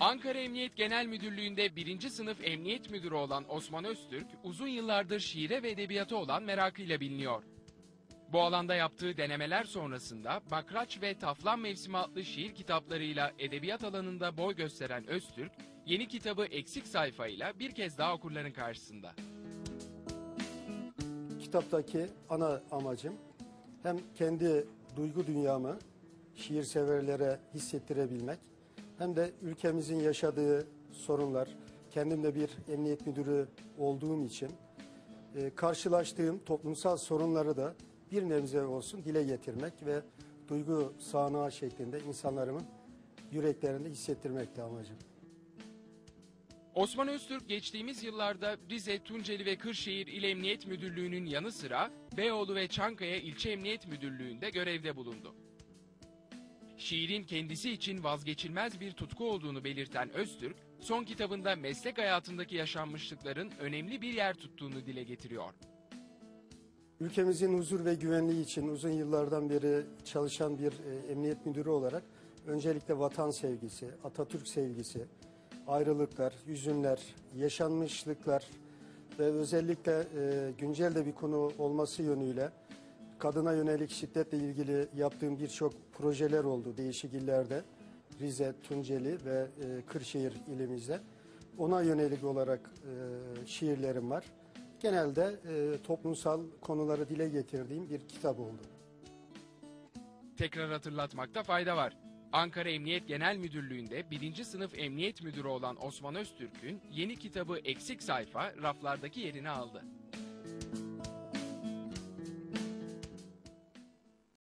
Ankara Emniyet Genel Müdürlüğü'nde birinci sınıf emniyet müdürü olan Osman Öztürk, uzun yıllardır şiire ve edebiyata olan merakıyla biliniyor. Bu alanda yaptığı denemeler sonrasında Bakraç ve Taflan Mevsimi adlı şiir kitaplarıyla edebiyat alanında boy gösteren Öztürk, yeni kitabı Eksik Sayfayla bir kez daha okurların karşısında. Kitaptaki ana amacım hem kendi duygu dünyamı şiir severlere hissettirebilmek hem de ülkemizin yaşadığı sorunlar, kendim de bir emniyet müdürü olduğum için e, karşılaştığım toplumsal sorunları da bir nebze olsun dile getirmek ve duygu sahnağı şeklinde insanlarımın yüreklerinde hissettirmekti amacım. Osman Öztürk geçtiğimiz yıllarda Rize, Tunceli ve Kırşehir İl Emniyet Müdürlüğü'nün yanı sıra Beyoğlu ve Çankaya İlçe Emniyet Müdürlüğü'nde görevde bulundu. Şiirin kendisi için vazgeçilmez bir tutku olduğunu belirten Öztürk, son kitabında meslek hayatındaki yaşanmışlıkların önemli bir yer tuttuğunu dile getiriyor. Ülkemizin huzur ve güvenliği için uzun yıllardan beri çalışan bir e, emniyet müdürü olarak öncelikle vatan sevgisi, Atatürk sevgisi, ayrılıklar, hüzünler, yaşanmışlıklar ve özellikle e, güncel de bir konu olması yönüyle kadına yönelik şiddetle ilgili yaptığım birçok projeler oldu değişik illerde. Rize, Tunceli ve e, Kırşehir ilimizde. Ona yönelik olarak e, şiirlerim var. Genelde e, toplumsal konuları dile getirdiğim bir kitap oldu. Tekrar hatırlatmakta fayda var. Ankara Emniyet Genel Müdürlüğü'nde birinci sınıf emniyet müdürü olan Osman Öztürk'ün yeni kitabı Eksik Sayfa raflardaki yerini aldı.